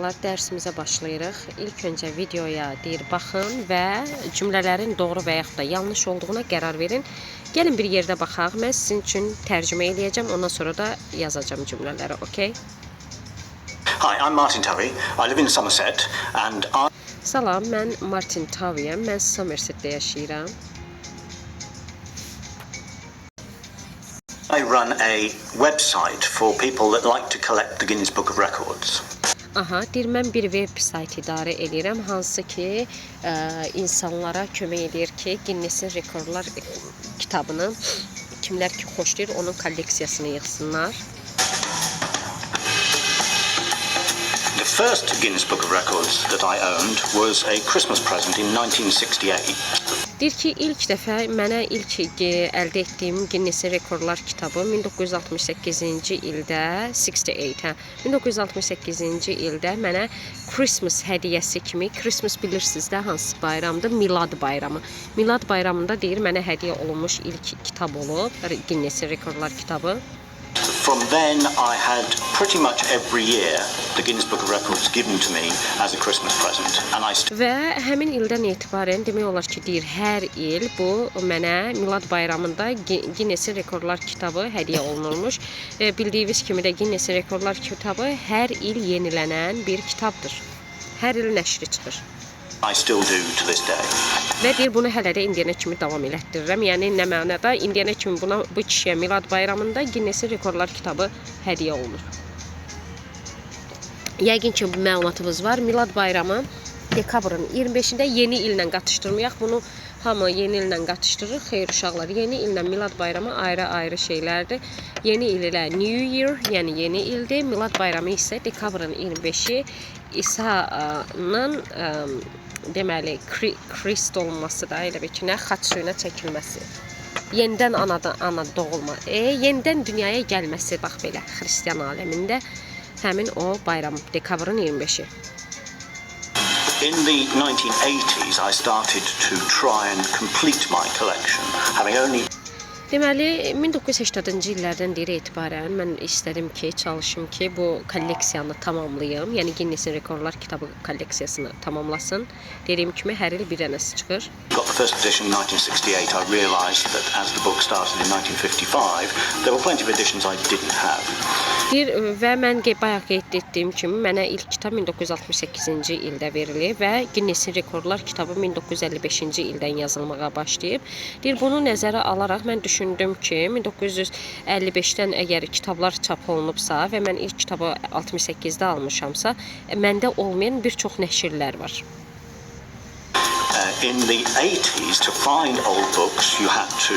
Uşaqlar dərsimizə başlayırıq. İlk öncə videoya deyir baxın və cümlələrin doğru və yaxud da yanlış olduğuna qərar verin. Gəlin bir yerdə baxaq. Mən sizin üçün tərcümə eləyəcəm, ondan sonra da yazacağam cümlələri, okay? Hi, I'm Martin Turry. I live in Somerset and I Salam, mən Martin Taviyəm. Mən Somersetdə yaşayıram. I run a website for people that like to collect the Guinness Book of Records. Aha, deyir mən bir veb sayt idarə edirəm, hansı ki, ə, insanlara kömək edir ki, Guinness-in rekordlar kitabını kimlər ki xoşlayır, onun kolleksiyasını yığsınlar. First Guinness Book of Records that I owned was a Christmas present in 1968. Deyir ki, ilk dəfə mənə ilk e, əldə etdiyim Guinness-in rekordlar kitabı 1968-ci ildə 68, hə, 1968-ci ildə mənə Christmas hədiyyəsi kimi, Christmas bilirsiniz də hansı bayramdır? Milad bayramı. Milad bayramında deyir mənə hədiyyə olunmuş ilk kitab olub, Guinness-in rekordlar kitabı. From then, I had pretty much every year the Guinness Book of Records given to me as a Christmas present, and I Və həmin ildən etibarən demək olar ki, deyir hər il bu mənə Milad bayramında Gi- Guinness-in rekordlar kitabı hədiyyə olunurmuş. E, bildiyiniz kimi də Guinness-in rekordlar kitabı hər il yenilənən bir kitabdır. Hər il nəşri çıxır. I still do to this day. Və deyir bunu hələ də indiyənə kimi davam elətdirirəm. Yəni nə mənada indiyənə kimi buna bu kişiyə Milad bayramında Guinness-in rekordlar kitabı hədiyyə olunur. Yəqin ki, bu məlumatımız var. Milad bayramı dekabrın 25-də yeni illə qatışdırmayaq. Bunu hamı yeni illə qatışdırır. Xeyr uşaqlar, yeni illə Milad bayramı ayrı-ayrı şeylərdir. Yeni il ilə New Year, yəni yeni ildir. Milad bayramı isə dekabrın 25-i İsa'nın deməli kri- Krist olması da elə bir ki, nə xaç suyuna çəkilməsi. Yenidən anadan ana doğulma. E, yenidən dünyaya gəlməsi bax belə xristian aləmində həmin o bayram dekabrın 25-i. In the 1980s, I started to try and complete my collection, having only Deməli 1980-cı illərdən deyir etibarən mən istədim ki, çalışım ki, bu kolleksiyanı tamamlayım. Yəni Guinness-in rekordlar kitabı kolleksiyasını tamamlasın. Dediyim kimi hər il bir dənəsi çıxır. got the first edition in 1968, I realised that as the book started in 1955, there were plenty of editions I didn't have. Deyir və mən bayaq qeyd etdiyim kimi mənə ilk kitab 1968-ci ildə verilib və Guinness-in rekordlar kitabı 1955-ci ildən yazılmağa başlayıb. Deyir bunu nəzərə alaraq mən düşündüm ki, 1955-dən əgər kitablar çap olunubsa və mən ilk kitabı 68-də almışamsa, e, məndə olmayan bir çox nəşrlər var. Uh, in the 80s, to find old books, you had to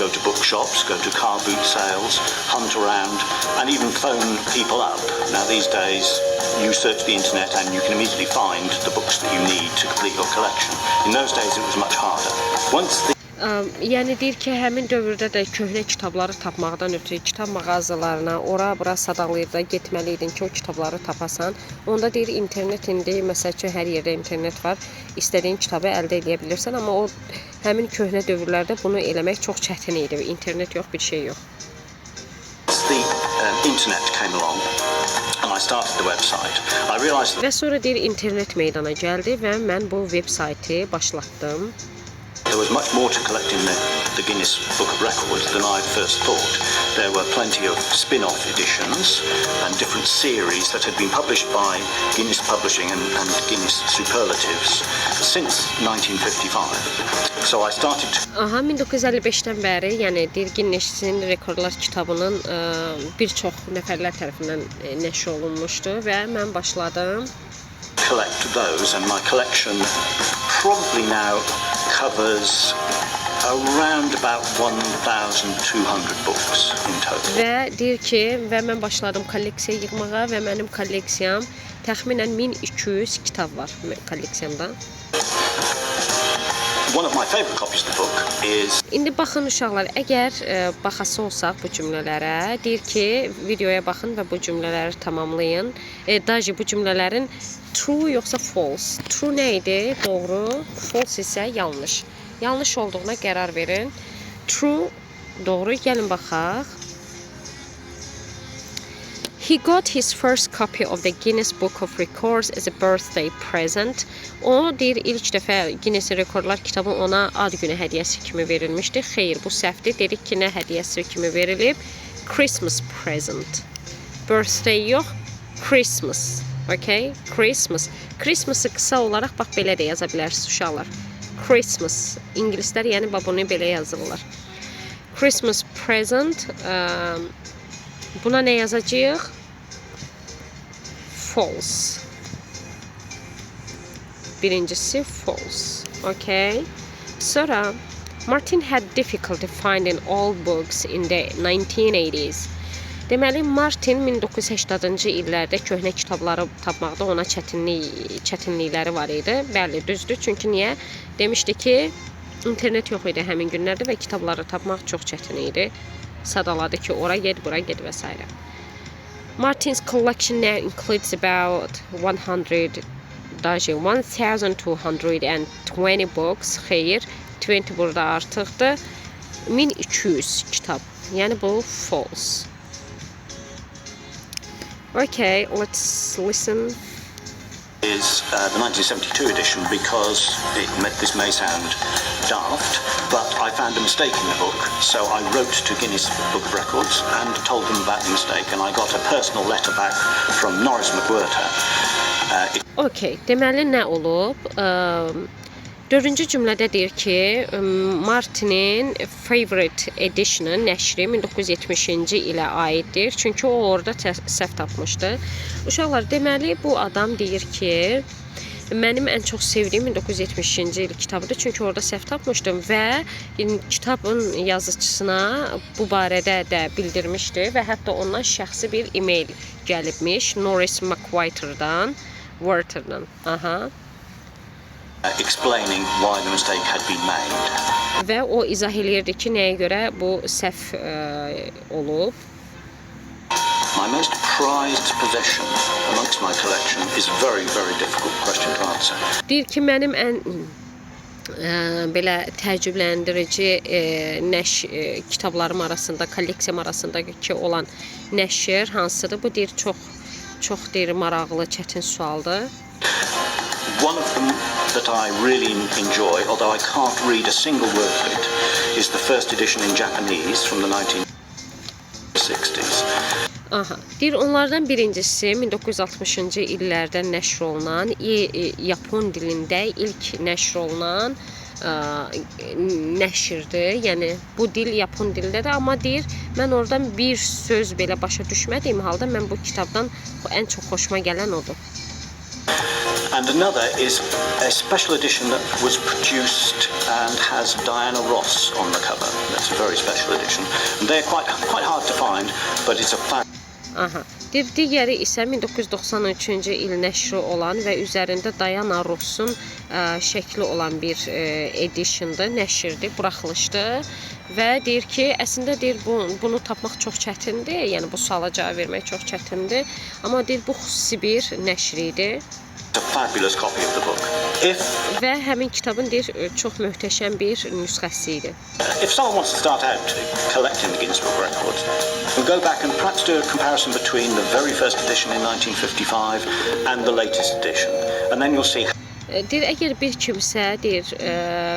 go to bookshops, go to car boot sales, hunt around, and even phone people up. Now, these days, you search the internet and you can immediately find the books that you need to complete your collection. In those days, it was much harder. Once the Yəni deyir ki, həmin dövrdə də köhnə kitabları tapmaqdan ötürü kitab mağazalarına, ora-bura sadalayırda getməli idin ki, o kitabları tapasan. Onda deyir internet indi məsəl üçün hər yerdə internet var. İstədiyin kitabı əldə edə bilirsən, amma o həmin köhnə dövrlərdə bunu eləmək çox çətin idi. İnternet yox, bir şey yox. the um, internet came along and I started the website, I realised that Və sonra deyir internet meydana gəldi və mən bu veb saytı başlatdım. There was much more to collect in the, the Guinness Book of Records than I first thought. There were plenty of spin-off editions and different series that had been published by Guinness Publishing and, and Guinness Superlatives since 1955. So I started to Aha 1955-dən bəri, yəni deyir Guinness-in rekordlar kitabının ə, bir çox nəfərlər tərəfindən ə, nəşr olunmuşdu və mən başladım. collect those, and my collection probably now covers around about 1,200 books in total. Və deyir ki, və mən başladım kolleksiya yığmağa və mənim kolleksiyam təxminən 1200 kitab var kolleksiyamda. One of my favourite copies of the book is İndi baxın uşaqlar, əgər ə, baxası olsaq bu cümlələrə, deyir ki, videoya baxın və bu cümlələri tamamlayın. E, daji bu cümlələrin true yoxsa false. True nə idi? Doğru. False isə yanlış. Yanlış olduğuna qərar verin. True doğru. Gəlin baxaq. He got his first copy of the Guinness Book of Records as a birthday present. O deyir ilk dəfə Guinness Rekordlar kitabı ona ad günü hədiyyəsi kimi verilmişdi. Xeyr, bu səhvdir. Dedik ki, nə hədiyyəsi kimi verilib? Christmas present. Birthday yox, Christmas. Okay? Christmas. Christmas-ı qısa olaraq bax belə də yaza bilərsiniz uşaqlar. Christmas. İngilislər yəni bax bunu belə yazırlar. Christmas present. Ə, buna nə yazacağıq? False. Birincisi false. Okay. Sonra Martin had difficulty finding old books in the 1980s. Deməli, Martin 1980-cı illərdə köhnə kitabları tapmaqda ona çətinlik çətinlikləri var idi. Bəli, düzdür. Çünki niyə? Demişdi ki, internet yox idi həmin günlərdə və kitabları tapmaq çox çətin idi. Sadaladı ki, ora get, bura get və s. Martin's collection now includes about 100 daşı 1220 books, xeyr, 20 burada artıqdır. 1200 kitab. Yəni bu false. Okay, let's listen. is uh, the 1972 edition because it, may- this may sound daft, but I found a mistake in the book. So I wrote to Guinness Book of Records and told them about the mistake, and I got a personal letter back from Norris McWhirter. Uh, it Okay, deməli nə olub? Ə, Dördüncü cümlədə deyir ki, Martinin favorite edition nəşri 1970-ci ilə aiddir. Çünki o orada səhv tapmışdı. Uşaqlar, deməli bu adam deyir ki, mənim ən çox sevdiyim 1970-ci il kitabıdır. Çünki orada səhv tapmışdım və yəni, kitabın yazıçısına bu barədə də bildirmişdi və hətta ondan şəxsi bir e-mail gəlibmiş Norris McWhirter'dan, Wharter'dan. Aha. Uh, explaining why the mistake had been made. Və o izah eləyirdi ki, nəyə görə bu səhv ə, olub. My most prized possession amongst my collection is a very, very difficult question to answer. Deyir ki, mənim ən ə, belə təəccübləndirici ə, nəş ə, kitablarım arasında, kolleksiyam arasındakı olan nəşr hansıdır? Bu deyir çox çox deyir maraqlı, çətin sualdır. One of them that I really enjoy, although I can't read a single word of it, is the first edition in Japanese from the 1960s. Aha. Deyir onlardan birincisi 1960-cı illərdə nəşr olunan, Yapon dilində ilk nəşr olunan ə, nəşrdir. Yəni bu dil Yapon dilindədir, amma deyir mən oradan bir söz belə başa düşmədiyim halda mən bu kitabdan ən çox xoşuma gələn odur. And another is a special edition that was produced and has Diana Ross on the cover. That's a very special edition. And they're quite quite hard to find, but it's a fan. Aha. Digəri isə 1993-cü il nəşri olan və üzərində Diana Ross'un ə, şəkli olan bir ə, editiondur, nəşrdir, buraxılışdır və deyir ki, əslində deyir bu bunu tapmaq çox çətindir. Yəni bu suala cavab vermək çox çətindir. Amma deyir bu xüsusi bir nəşr idi It's a fabulous copy of the book. If və həmin kitabın deyir çox möhtəşəm bir nüsxəsi idi. if someone wants to start out collecting the Guinness Book Records, we'll go back and perhaps do a comparison between the very first edition in 1955 and the latest edition, and then you'll see Deyir, əgər bir kimsə deyir, ə,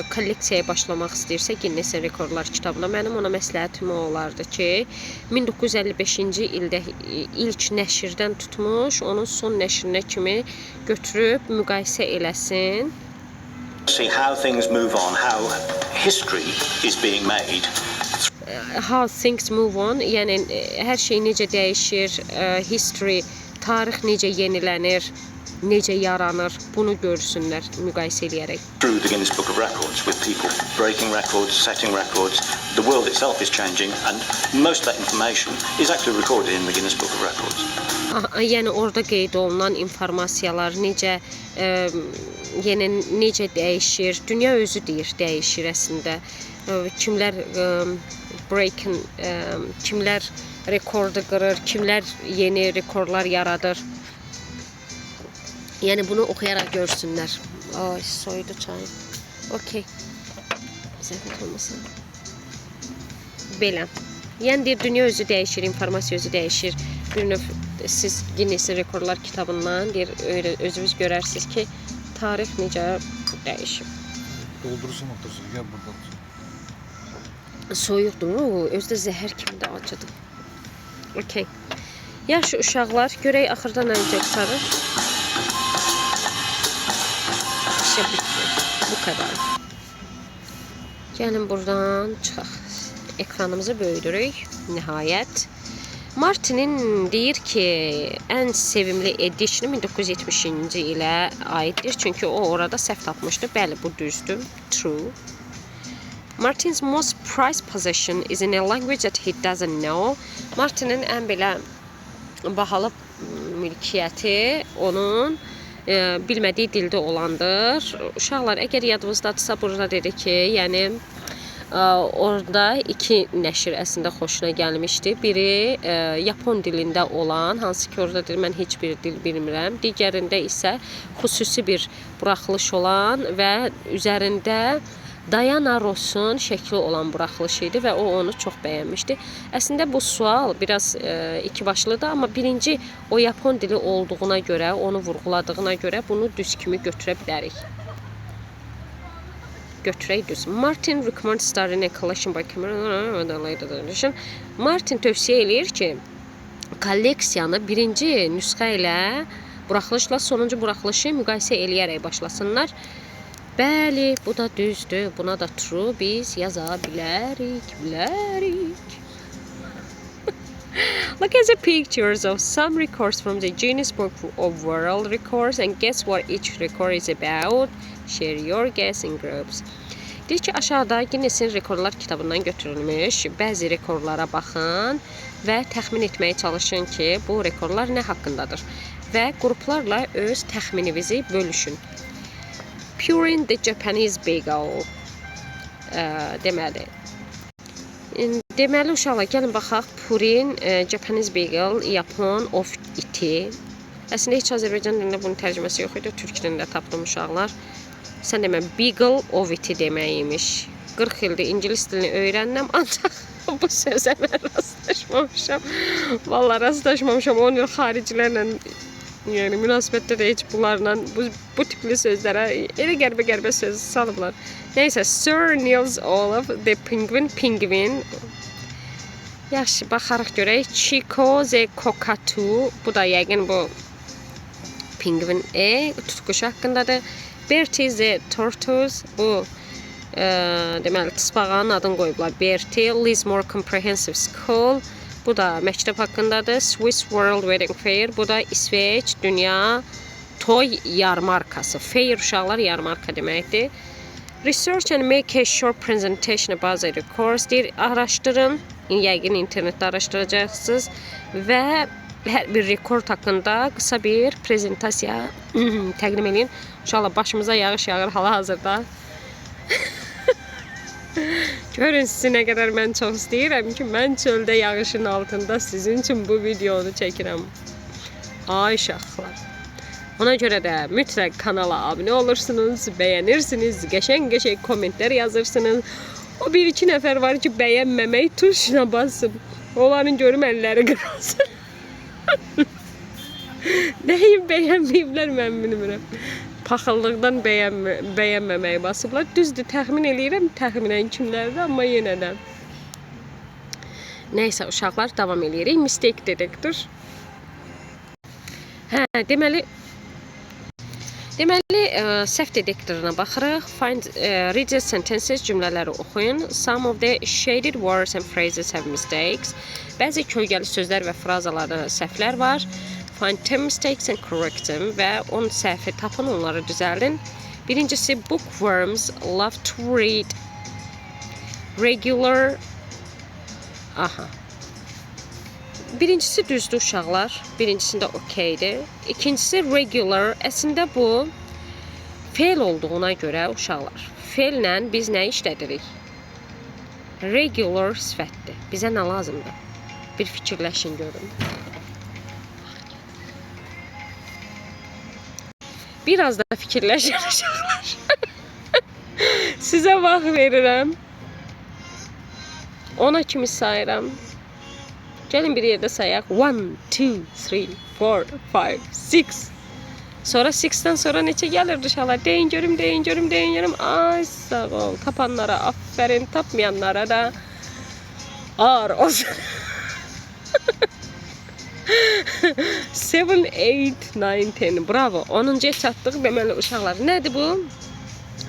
kolleksiyaya başlamaq istəyirsə Guinness Rekordlar kitabına mənim ona məsləhətim olardı ki, 1955-ci ildə e, ilk nəşrdən tutmuş, onun son nəşrinə kimi götürüb müqayisə eləsin. see how things move on, how history is being made How things move on, yəni e, hər şey necə dəyişir, history, tarix necə yenilənir, necə yaranır, bunu görsünlər müqayisə eləyərək. through the Guinness Book of Records with people breaking records, setting records. The world itself is changing, and most of that information is actually recorded in the Guinness Book of Records. Yəni orada qeyd olunan informasiyalar necə ə, yəni necə dəyişir, dünya özü deyir, dəyişir əslində. Ə, Kimlər ə, breaking, ə, kimlər rekordu qırır, kimlər yeni rekordlar yaradır. Yəni bunu oxuyaraq görsünlər. Ay, soyudu çay. Okay. Zəhmət olmasın. Belə. Yəni deyir dünya özü dəyişir, informasiya özü dəyişir. Bir növ siz Guinness Rekorlar kitabından deyir, öyle özünüz görərsiniz ki, tarix necə dəyişib. Doldursun otursun. Gel buradan. Soyuqdur, o özü də zəhər kimi də acıdır. Okay. Yaxşı uşaqlar, görək axırda nə necə çıxarır. Bu kadar. Gəlin buradan çıxaq. Ekranımızı böyüdürük. Nihayət. Martin'in deyir ki, ən sevimli editionu 1970-ci ilə aiddir. Çünki o orada səhv tapmışdı. Bəli, bu düzdür. True. Martin's most prized possession is in a language that he doesn't know. Martin'in ən belə bahalı mülkiyyəti onun bilmədiyi dildə olandır. Uşaqlar, əgər yadınızdadırsa burada dedi ki, yəni e, orada iki nəşr əslində xoşuna gəlmişdi. Biri e, Yapon dilində olan, hansı ki orada deyir mən heç bir dil bilmirəm. Digərində isə xüsusi bir buraxılış olan və üzərində Diana Ross'un şəkli olan buraxılış idi və o onu çox bəyənmişdi. Əslində bu sual biraz e, iki başlıdır, amma birinci o Yapon dili olduğuna görə, onu vurğuladığına görə bunu düz kimi götürə bilərik. Götürək düz. Martin recommends starting a collection by Cameron. Martin tövsiyə eləyir ki, kolleksiyanı birinci nüsxə ilə buraxılışla sonuncu buraxılışı müqayisə eləyərək başlasınlar. Bəli, bu da düzdür. Buna da true biz yaza bilərik, bilərik. Look at the pictures of some records from the Guinness Book of World Records and guess what each record is about. Share your guess in groups. Deyir ki, aşağıda Guinness'in rekorlar kitabından götürülmüş bəzi rekorlara baxın və təxmin etməyə çalışın ki, bu rekorlar nə haqqındadır və qruplarla öz təxmininizi bölüşün. Purin the Japanese Bagel ə, deməli. İn- Deməli uşaqlar gəlin baxaq Purin ə, Japanese Bagel Yapon of iti. Əslində heç Azərbaycan dilində bunun tərcüməsi yox idi. Türk dilində tapdım uşaqlar. Sən demə Beagle of iti demək imiş. 40 ildir ingilis dilini öyrəndim ancaq bu sözə mən rastlaşmamışam. Vallahi rastlaşmamışam. 10 il xaricilərlə yəni münasibətdə də heç bunlarla bu, bu tipli sözlərə elə qəribə-qəribə söz salıblar. Nəysə, Sir Niels Olaf the Penguin Penguin Yaxşı, baxarıq görək. Chico the Cockatoo. Bu da yəqin bu Penguin E tutquş haqqındadır. Bertie the Tortoise. Bu e, deməli tısbağanın adını qoyublar. Bertie Lismore Comprehensive School. Bu da məktəb haqqındadır. Swiss World Wedding Fair. Bu da İsveç Dünya Toy Yarmarkası. Fair uşaqlar yarmarka deməkdir. Research and make a short presentation about the course deyir. Araşdırın. Yəqin internetdə araşdıracaqsınız və hər bir rekord haqqında qısa bir prezentasiya təqdim edin. İnşallah başımıza yağış yağır hal-hazırda. Görün sizi nə qədər mən çox istəyirəm ki, mən çöldə yağışın altında sizin üçün bu videonu çəkirəm. Ay uşaqlar. Ona görə də mütləq kanala abunə olursunuz, bəyənirsiniz, qəşəng-qəşəng kommentlər yazırsınız. O bir iki nəfər var ki, bəyənməmək tuşuna basıb. Onların görüm əlləri qırılsın. Deyib bəyənməyiblər mən bilmirəm. Paxıllıqdan bəyənmə, bəyənməməyi basıblar. Düzdür, təxmin eləyirəm təxminən kimlərdir, amma yenə də. Nəysə uşaqlar davam eləyirik. Mistake detector. Hə, deməli Deməli, ə, səhv detektoruna baxırıq. Find ə, read the sentences cümlələri oxuyun. Some of the shaded words and phrases have mistakes. Bəzi kölgəli sözlər və frazalarda səhvlər var. Find 10 mistakes and correct them və 10 səhvi tapın, onları düzəldin. Birincisi bookworms love to read regular Aha. Birincisi düzdür uşaqlar. Birincisində okeydir. İkincisi regular. Əslində bu fe'l olduğuna görə uşaqlar. Fe'llə biz nə işlədirik? Regular sifətdir. Bizə nə lazımdır? Bir fikirləşin görün. Biraz da fikirləşin uşaqlar. Sizə vaxt verirəm. Ona kimi sayıram. Gəlin bir yerdə sayaq. 1 2 3 4 5 6 Sonra 6-dən sonra neçə gəlirdi uşaqlar? Deyin görüm, deyin görüm, deyin görüm. Ay sağ ol. Tapanlara aferin, tapmayanlara da ağır olsun. 7, 8, 9, 10. Bravo. 10-cuya çatdıq. Deməli uşaqlar, nədir bu?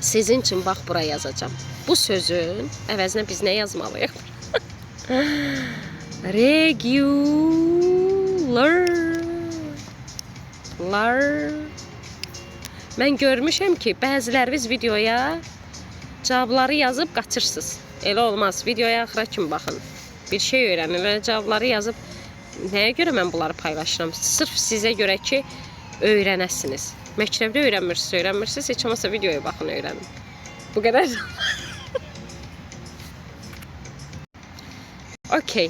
Sizin üçün bax bura yazacağam. Bu sözün əvəzinə biz nə yazmalıyıq? Regular. Lar. Mən görmüşəm ki, bəziləriniz videoya cavabları yazıb qaçırsınız. Elə olmaz. Videoya axıra kimi baxın. Bir şey öyrənin. Elə cavabları yazıb nəyə görə mən bunları paylaşıram? Sırf sizə görə ki, öyrənəsiniz. Məktəbdə öyrənmirsiniz, öyrənmirsiniz, heç olmasa videoya baxın, öyrənin. Bu qədər. okay.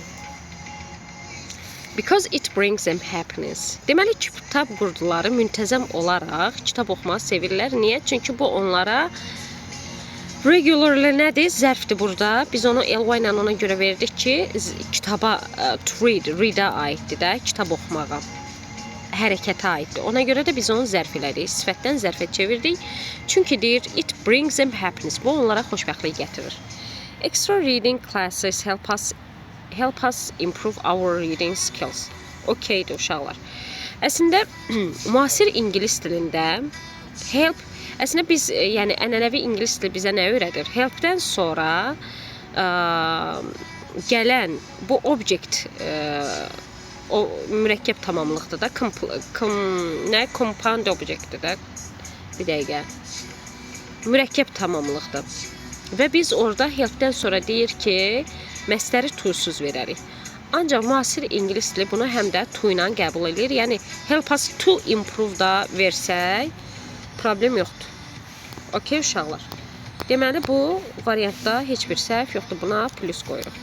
Because it brings them happiness. Deməli kitab qurduları müntəzəm olaraq kitab oxumağı sevirlər. Niyə? Çünki bu onlara regularly nədir? Zərfdir burada. Biz onu Elva ilə ona görə verdik ki, kitaba ə, to read, read-ə aiddir də, kitab oxumağa. Hərəkətə aiddir. Ona görə də biz onu zərf elədik. Sifətdən zərfə çevirdik. Çünki deyir it brings them happiness. Bu onlara xoşbəxtlik gətirir. Extra reading classes help us help us improve our reading skills. Okeydir uşaqlar. Əslində müasir ingilis dilində help əslində biz e, yəni ənənəvi ingilis dili bizə nə öyrədir? Helpdən sonra ə, gələn bu object ə, o mürəkkəb tamamlıqdır da. Compl com, nə compound objectdir də. Bir dəqiqə. Mürəkkəb tamamlıqdır. Və biz orada helpdən sonra deyir ki, məstəri to-suz verərik. Ancaq müasir ingilis dili bunu həm də to ilə qəbul edir. Yəni help us to improve da versək problem yoxdur. Okay uşaqlar. Deməli bu variantda heç bir səhv yoxdur. Buna plus qoyuruq.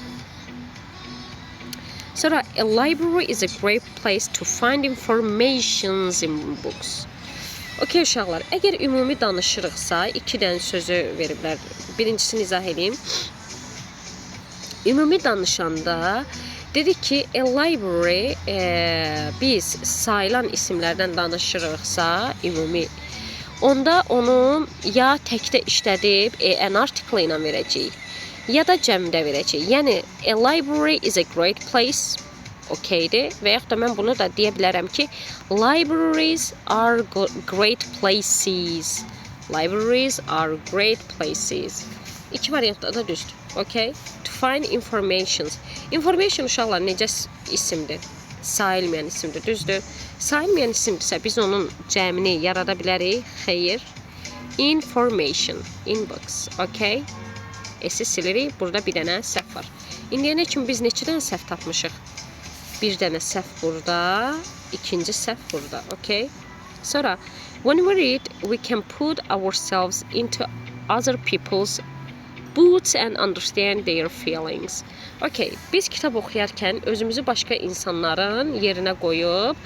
Sonra a library is a great place to find informations in books. Okey uşaqlar, əgər ümumi danışırıqsa, 2 dənə sözü veriblər. Birincisini izah edeyim. Ümumi danışanda dedik ki, a library e, biz sayılan isimlərdən danışırıqsa, ümumi onda onu ya təkdə işlədib e, an article ilə verəcəyik, ya da cəmdə verəcəyik. Yəni a library is a great place okeydir və yaxud da mən bunu da deyə bilərəm ki, libraries are great places. Libraries are great places. İki variantda da düzdür. Okay? To find informations. Information uşaqlar necə isimdir? Sayılmayan isimdir, düzdür? Sayılmayan isimdirsə biz onun cəmini yarada bilərik. Xeyr. Information. Inbox. Okay? S-i silirik. Burada bir dənə səhv var. İndiyənə kimi biz neçə dənə səhv tapmışıq? Bir dənə səhv burada, ikinci səhv burada. Okay? Sonra when we read, we can put ourselves into other people's boots and understand their feelings. Okay, biz kitab oxuyarkən özümüzü başqa insanların yerinə qoyub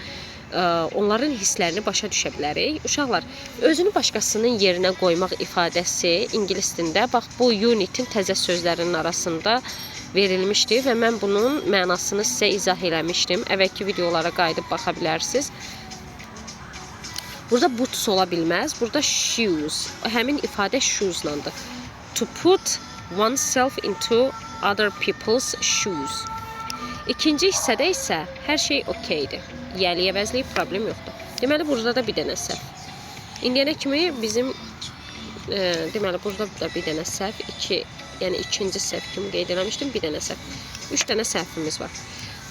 ə, onların hisslərini başa düşə bilərik. Uşaqlar, özünü başqasının yerinə qoymaq ifadəsi ingilis dilində bax bu unitin təzə sözlərinin arasında verilmişdi və mən bunun mənasını sizə izah eləmişdim. Əvvəlki videolara qayıdıb baxa bilərsiniz. Burada boots ola bilməz. Burada shoes. Həmin ifadə shoes-landır. To put oneself into other people's shoes. İkinci hissədə isə hər şey okeydir. Yəli əvəzliyib problem yoxdur. Deməli burada da bir dənə səhv. İndiyənə kimi bizim e, deməli burada da bir dənə səhv, 2, yəni ikinci səhv kimi qeyd eləmişdim, bir dənə səhv. 3 dənə səhvimiz var.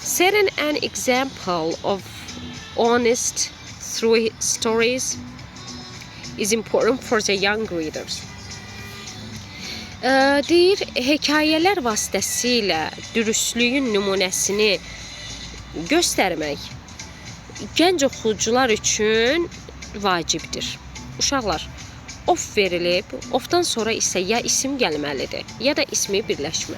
Certain an example of honest through stories is important for the young readers. Ə, deyir, hekayələr vasitəsilə dürüstlüyün nümunəsini göstərmək gənc oxucular üçün vacibdir. Uşaqlar, of verilib, ofdan sonra isə ya isim gəlməlidir, ya da ismi birləşmə.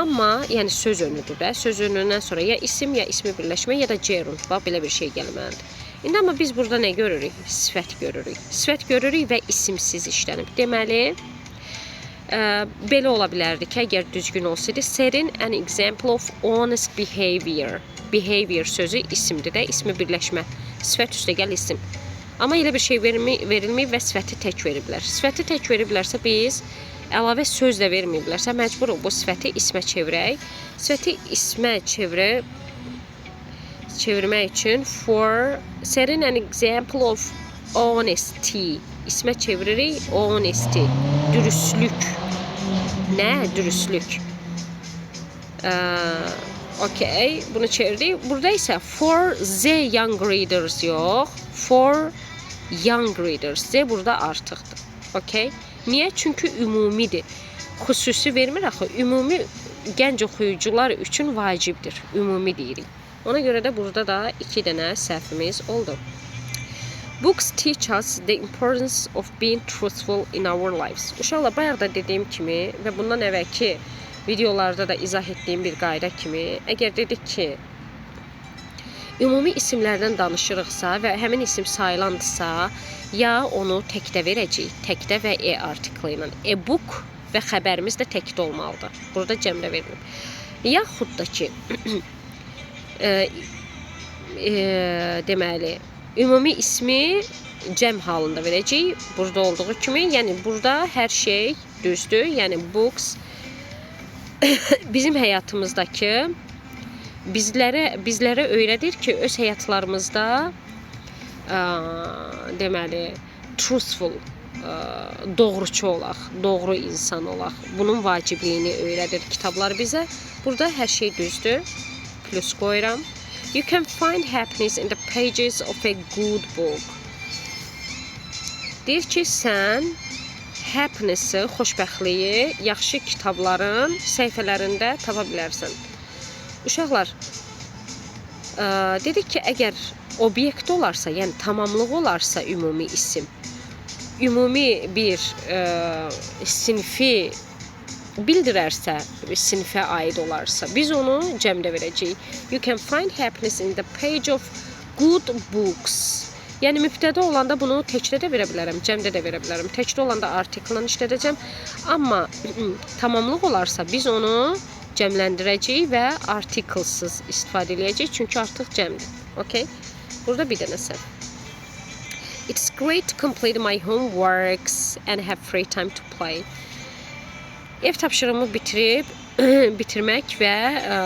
Amma, yəni söz önüdür də, söz önündən sonra ya isim, ya ismi birləşmə, ya da gerund, bax belə bir şey gəlməlidir. İndi amma biz burada nə görürük? Sifət görürük. Sifət görürük və isimsiz işlənib. Deməli, belə ola bilərdi ki, əgər düzgün olsaydı, Serin an example of honest behavior. Behavior sözü isimdir də, ismi birləşmə. Sifət üstə gəl isim. Amma elə bir şey vermi, verilməyib və sifəti tək veriblər. Sifəti tək veriblərsə biz əlavə söz də verməyiblərsə məcburuq bu sifəti ismə çevirək. Sifəti ismə çevirib çevirmək üçün for serin an example of honesty ismə çeviririk honesty dürüstlük. Nə dürüstlük? Ee, okey bunu çevirdik burada isə for the young readers yox for young readers. Z burada artıqdır. Okey niyə çünki ümumidir. Xüsusi vermir axı ümumi gənc oxuyucular üçün vacibdir. Ümumi deyirik. Ona görə də burada da iki dənə səhvimiz oldu Books teach us the importance of being truthful in our lives. Uşaqlar bayaq da dediyim kimi və bundan əvvəlki videolarda da izah etdiyim bir qayda kimi, əgər dedik ki, ümumi isimlərdən danışırıqsa və həmin isim sayılandısa, ya onu təkdə verəcəyik, təkdə və e artiklı ilə. E-book və xəbərimiz də təkdə olmalıdır. Burada cəmlə verilib. Yaxud da ki, e, e, deməli, ümumi ismi cəm halında verəcəyik. Burada olduğu kimi, yəni burada hər şey düzdür. Yəni books bizim həyatımızdakı bizlərə bizlərə öyrədir ki, öz həyatlarımızda ə, deməli truthful ə, doğruçu olaq, doğru insan olaq. Bunun vacibliyini öyrədir kitablar bizə. Burada hər şey düzdür. Plus qoyuram. You can find happiness in the pages of a good book. Deyir ki, sən happiness-i, xoşbəxtliyi yaxşı kitabların səhifələrində tapa bilərsən. Uşaqlar, ə, dedik ki, əgər obyekt olarsa, yəni tamamlıq olarsa ümumi isim, ümumi bir ə, sinfi bildirərsə, sinifə aid olarsa, biz onu cəmdə verəcəyik. You can find happiness in the page of good books. Yəni mübtədə olanda bunu təkdə də verə bilərəm, cəmdə də verə bilərəm. Təkdə olanda artikllə işlədəcəm. Amma tamamlıq olarsa biz onu cəmləndirəcəyik və artiklsız istifadə edəcəyik, çünki artıq cəmdir. Okay? Burada bir dənə səhv. It's great to complete my homeworks and have free time to play. Ev tapşırığımı bitirib bitirmək və ə,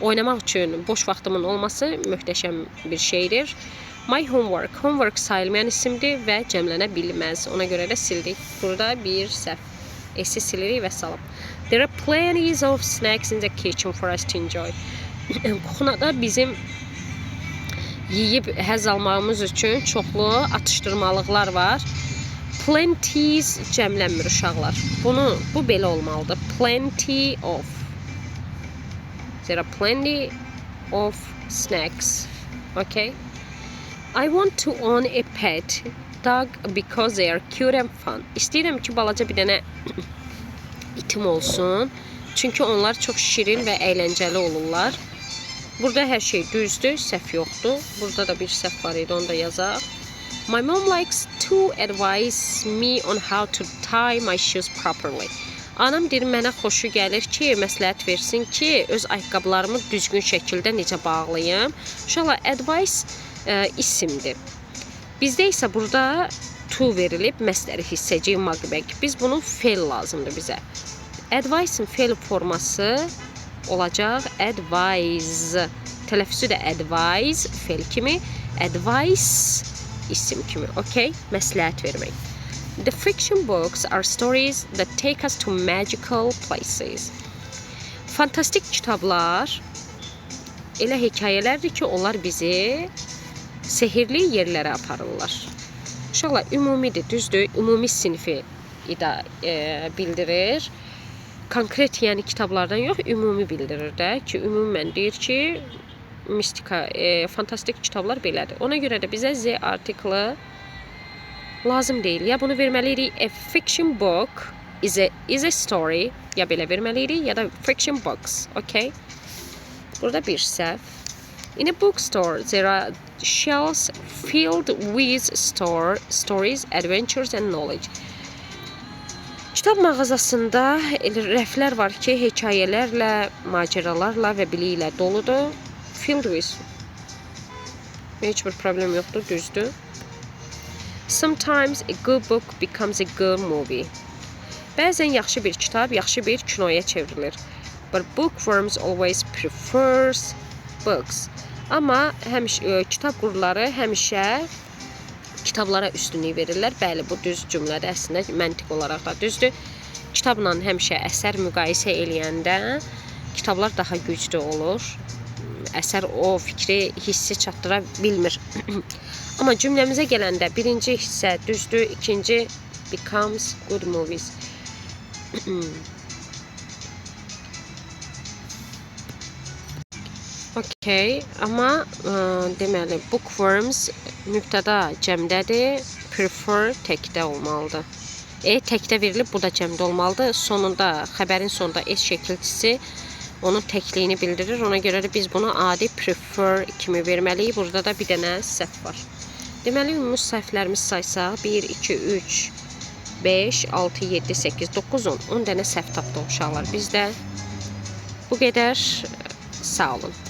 oynamaq üçün boş vaxtımın olması möhtəşəm bir şeydir. My homework, homework sayılmayan isimdir və cəmlənə bilməz. Ona görə də sildik. Burada bir səhv. S-i silirik və salam. There are plenty of snacks in the kitchen for us to enjoy. Kuxunada bizim yeyib həzz almağımız üçün çoxlu atışdırmalıqlar var. Plenties cəmlənmir uşaqlar. Bunu bu belə olmalıdır. Plenty of. There are plenty of snacks. Okay? I want to own a pet dog because they are cute and fun. İstəyirəm ki, balaca bir dənə itim olsun. Çünki onlar çox şirin və əyləncəli olurlar. Burada hər şey düzdür, səhv yoxdur. Burada da bir səhv var idi, onu da yazaq. My mom likes to advise me on how to tie my shoes properly. Anam deyir mənə xoşu gəlir ki, məsləhət versin ki, öz ayaqqabılarımı düzgün şəkildə necə bağlayım. Uşaqlar advice ə, isimdir. Bizdə isə burada to verilib məsdəri hissəcik maqbək. Biz bunu fel lazımdır bizə. Advice-in fel forması olacaq advise. Tələffüzü də advise fel kimi, advice isim kimi. Okay? Məsləhət vermək. The fiction books are stories that take us to magical places. Fantastik kitablar elə hekayələrdir ki, onlar bizi sehirli yerlərə aparırlar. Uşaqlar ümumidir, düzdür? Ümumi sinfi ida e, bildirir. Konkret yəni kitablardan yox, ümumi bildirir də ki, ümumən deyir ki, mistika, e, fantastik kitablar belədir. Ona görə də bizə Z artiklı lazım deyil. Ya bunu verməliyik a fiction book is a is a story ya belə verməliyik ya da fiction books, okay? Burada bir səhv. In a bookstore there are shelves filled with store stories, adventures and knowledge. Kitab mağazasında rəflər var ki, hekayələrlə, macəralarla və biliklə doludur. Filled with. Problem yoxdur, düzdür. Sometimes a good book becomes a good movie. Bəzən yaxşı bir kitab yaxşı bir kinoya çevrilir. But bookworms always prefers books. Amma həmişə e, kitab qurları həmişə kitablara üstünlük verirlər. Bəli, bu düz cümlədə əslində məntiq olaraq da düzdür. Kitabla həmişə əsər müqayisə eləyəndə kitablar daha güclü olur. Əsər o fikri, hissi çatdıra bilmir. Amma cümləmizə gələndə birinci hissə düzdür, ikinci becomes good movies. Okay, amma ə, deməli bookworms mübtəda cəmdədir, prefer təkdə olmalıdır. E təkdə verilib, bu da cəmdə olmalıdır. Sonunda xəbərin sonunda s şəkilçisi onun təkliyini bildirir. Ona görə də biz bunu adi prefer kimi verməliyik. Burada da bir dənə səhv var. Deməli ümumi səhvlərimiz saysaq 1 2 3 5 6 7 8 9 10 10 dənə səhv tapdıq uşaqlar bizdə. Bu qədər. Sağ olun.